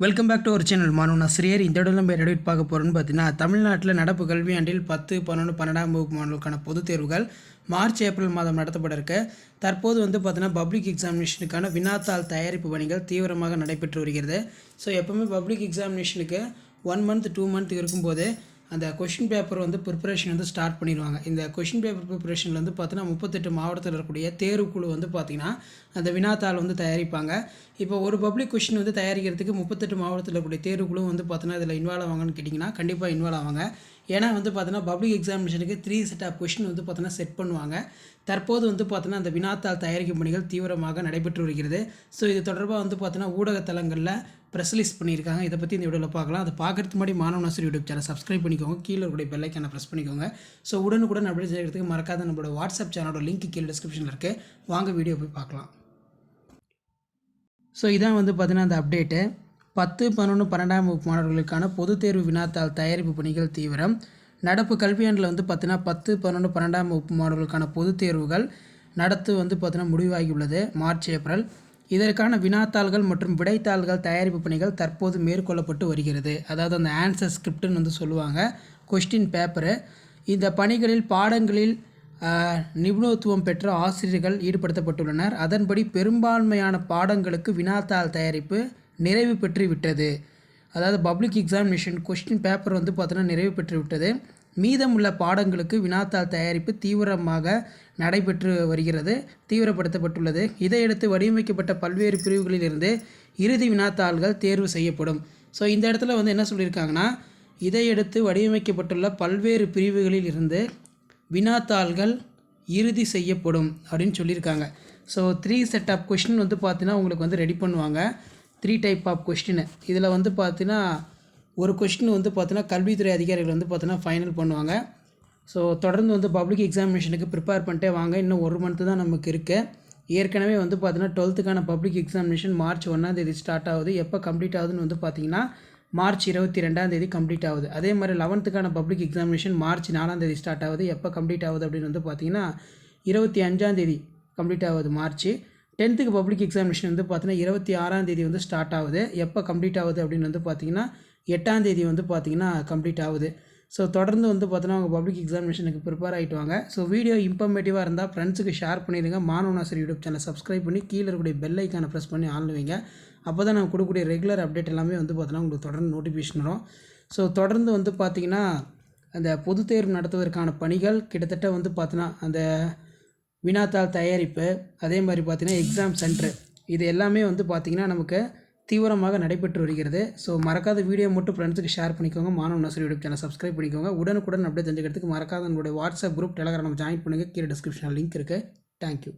Welcome back to ஒரு channel மாணவன் ஆசிரியர் இந்த இடத்துல நம்ம எடிட் பார்க்க போகிறோம்னு பார்த்தீங்கன்னா தமிழ்நாட்டில் நடப்பு கல்வியாண்டில் பத்து பன்னெண்டு பன்னெண்டாம் வகுப்பு மாணவர்களுக்கான பொதுத் தேர்வுகள் மார்ச் ஏப்ரல் மாதம் நடத்தப்பட இருக்க. தற்போது வந்து பார்த்தீங்கன்னா பப்ளிக் எக்ஸாமினேஷனுக்கான வினாத்தாள் தயாரிப்பு பணிகள் தீவிரமாக நடைபெற்று வருகிறது. ஸோ எப்போவுமே பப்ளிக் எக்ஸாமினேஷனுக்கு ஒன் மந்த் டூ மந்த் இருக்கும்போது அந்த கொஷின் பேப்பர் வந்து ப்ரிப்பரேஷன் வந்து ஸ்டார்ட் பண்ணிடுவாங்க. இந்த கொஷின் பேப்பர் ப்ரிப்பரேஷனில் வந்து பார்த்தீங்கன்னா முப்பத்தெட்டு மாவட்டத்தில் இருக்கக்கூடிய தேர்வுக்குழு வந்து பார்த்திங்கன்னா அந்த வினாத்தாள் வந்து தயாரிப்பாங்க. இப்போ ஒரு பப்ளிக் கொஷின் வந்து தயாரிக்கிறதுக்கு முப்பத்தெட்டு மாவட்டத்தில் இருக்கக்கூடிய தேர்வுக்குழு வந்து பார்த்தீங்கன்னா இதில் இன்வால்வ் ஆவாங்கன்னு கேட்டிங்கன்னா கண்டிப்பாக இன்வால்வ் ஆவாங்க. ஏன்னா வந்து பார்த்தீங்கன்னா பப்ளிக் எக்ஸாமினேஷனுக்கு த்ரீ செட் ஆஃப் கொஷின் வந்து பார்த்தீங்கன்னா செட் பண்ணுவாங்க. தற்போது வந்து பார்த்தீங்கன்னா அந்த வினாத்தாள் தயாரிக்கும் பணிகள் தீவிரமாக நடைபெற்று வருகிறது. ஸோ இது தொடர்பாக வந்து பார்த்தீங்கன்னா ஊடகத்தலங்களில் ப்ரெஸ் ரிலீஸ் பண்ணியிருக்காங்க. இதை பற்றி இந்த வீடியோவில் பார்க்கலாம். அதை பார்க்குறதுக்கு முன்னாடி மாணவ ஆசிரியர் யூடியூப் சேனல் சப்ஸ்கிரைப் பண்ணிக்கோங்க. கீழே கூட பெல்லைக்கான ப்ரெஸ் பண்ணிக்கோங்க. ஸோ உடனுக்குடன் அப்டேட் செய்கிறதுக்கு மறக்காத நம்மளோட வாட்ஸ்அப் சேனலோட லிங்க் கீழே டிஸ்கிரிப்ஷனில் இருக்குது வாங்க வீடியோ போய் பார்க்கலாம். ஸோ இதான் வந்து பார்த்தீங்கன்னா அந்த அப்டேட்டு பத்து பன்னெண்டு பன்னெண்டாம் வகுப்பு மாணவர்களுக்கான பொதுத் தேர்வு வினாத்தாள் தயாரிப்பு பணிகள் தீவிரம். நடப்பு கல்வியாண்டில் வந்து பார்த்தீங்கன்னா பத்து பன்னெண்டு பன்னெண்டாம் வகுப்பு மாணவர்களுக்கான பொதுத் தேர்வுகள் நடத்து வந்து பார்த்தீங்கன்னா முடிவாகியுள்ளது. March April. இதற்கான வினாத்தாள்கள் மற்றும் விடைத்தாள்கள் தயாரிப்பு பணிகள் தற்போது மேற்கொள்ளப்பட்டு வருகிறது. அதாவது அந்த ஆன்சர் ஸ்கிரிப்ட்னு வந்து சொல்லுவாங்க. கொஸ்டின் பேப்பரு இந்த பணிகளில் பாடங்களில் நிபுணத்துவம் பெற்ற ஆசிரியர்கள் ஈடுபடுத்தப்பட்டுள்ளனர். அதன்படி பெரும்பான்மையான பாடங்களுக்கு வினாத்தாள் தயாரிப்பு நிறைவு பெற்று விட்டது. அதாவது பப்ளிக் எக்ஸாமினேஷன் கொஸ்டின் பேப்பர் வந்து பார்த்தோன்னா நிறைவு பெற்று விட்டது. மீதமுள்ள பாடங்களுக்கு வினாத்தாள் தயாரிப்பு தீவிரமாக நடைபெற்று வருகிறது தீவிரப்படுத்தப்பட்டுள்ளது. இதையடுத்து வடிவமைக்கப்பட்ட பல்வேறு பிரிவுகளிலிருந்து இறுதி வினாத்தாள்கள் தேர்வு செய்யப்படும். ஸோ இந்த இடத்துல வந்து என்ன சொல்லியிருக்காங்கன்னா இதையடுத்து வடிவமைக்கப்பட்டுள்ள பல்வேறு பிரிவுகளில் இருந்து வினாத்தாள்கள் இறுதி செய்யப்படும் அப்படின்னு சொல்லியிருக்காங்க. So three set of question வந்து பார்த்தீங்கன்னா உங்களுக்கு வந்து ரெடி பண்ணுவாங்க. த்ரீ டைப் ஆஃப் கொஸ்டின் இதில் வந்து பார்த்தீங்கன்னா ஒரு கொஸ்டின் வந்து பார்த்தீங்கன்னா கல்வித்துறை அதிகாரிகள் வந்து பார்த்தீங்கன்னா ஃபைனல் பண்ணுவாங்க. ஸோ தொடர்ந்து வந்து பப்ளிக் எக்ஸாமினேஷனுக்கு ப்ரிப்பேர் பண்ணிட்டே வாங்க. இன்னும் ஒரு மந்த்து தான் நமக்கு இருக்குது ஏற்கனவே வந்து பார்த்தீங்கன்னா டுவெல்த்துக்கான பப்ளிக் எக்ஸாமினேஷன் மார்ச் ஒன்றாந்தேதி ஸ்டார்ட் ஆகுது. எப்போ கம்ப்ளீட் ஆகுதுன்னு வந்து பார்த்தீங்கன்னா மார்ச் இருபத்தி ரெண்டாந்தேதி கம்ப்ளீட் ஆகுது. அதே மாதிரி லெவன்த்துக்கான பப்ளிக் எக்ஸாமினேஷன் மார்ச் நாலாந்தேதி ஸ்டார்ட் ஆகுது. எப்போ கம்ப்ளீட் ஆகுது அப்படின்னு வந்து பார்த்தீங்கன்னா இருபத்தி அஞ்சாந்தேதி கம்ப்ளீட் ஆகுது மார்ச். டென்த்துக்கு பப்ளிக் எக்ஸாமினேஷன் வந்து பார்த்தீங்கன்னா இருபத்தி ஆறாம் தேதி வந்து ஸ்டார்ட் ஆகுது. எப்போ கம்ப்ளீட் ஆகுது அப்படின்னு வந்து பார்த்தீங்கன்னா எட்டாம் தேதி வந்து பார்த்தீங்கன்னா கம்ப்ளீட் ஆகுது. ஸோ தொடர்ந்து வந்து பார்த்தீங்கன்னா அவங்க பப்ளிக் எக்ஸாமினேஷனுக்கு ப்ரிப்பேர் ஆகிட்டு வாங்க. ஸோ வீடியோ இன்ஃபர்மேட்டிவாக இருந்தால் ஃப்ரெண்ட்ஸுக்கு ஷேர் பண்ணிடுங்க. மாணவனாசர் யூடியூப் சேனல் சப்ஸ்கிரைப் பண்ணி கீழே இருக்கக்கூடிய பெல் ஐக்கானை ப்ரெஸ் பண்ணி ஆன் அப்போ தான் நான் கொடுக்கக்கூடிய ரெகுலர் அப்டேட் எல்லாமே வந்து பார்த்தோன்னா உங்களுக்கு தொடர்ந்து நோட்டிஃபிகேஷன் வரும். ஸோ தொடர்ந்து வந்து பார்த்தீங்கன்னா அந்த பொதுத் தேர்வு நடத்துவதற்கான பணிகள் கிட்டத்தட்ட வந்து பார்த்தீங்கன்னா அந்த வினாத்தாள் தயாரிப்பு அதே மாதிரி பார்த்திங்கன்னா எக்ஸாம் சென்டர் இது எல்லாமே வந்து பார்த்திங்கன்னா நமக்கு தீவிரமாக நடைபெற்று வருகிறது. ஸோ மறக்காத வீடியோ மட்டும் ஃப்ரெண்ட்ஸுக்கு ஷேர் பண்ணிக்கோங்க. மாணவ நர்சரி யூடியூப் சேனல் சப்ஸ்கிரைப் பண்ணிக்கோங்க. உடனுக்குடன் அப்படியே தெரிஞ்சுக்கிறதுக்கு மறக்காத நம்மளுடைய வாட்ஸ்அப் குரூப் டெலகிராம் ஜாயின் பண்ணுங்கள் கீழே டிஸ்கிரிப்ஷனில் லிங்க் இருக்குது தேங்க்யூ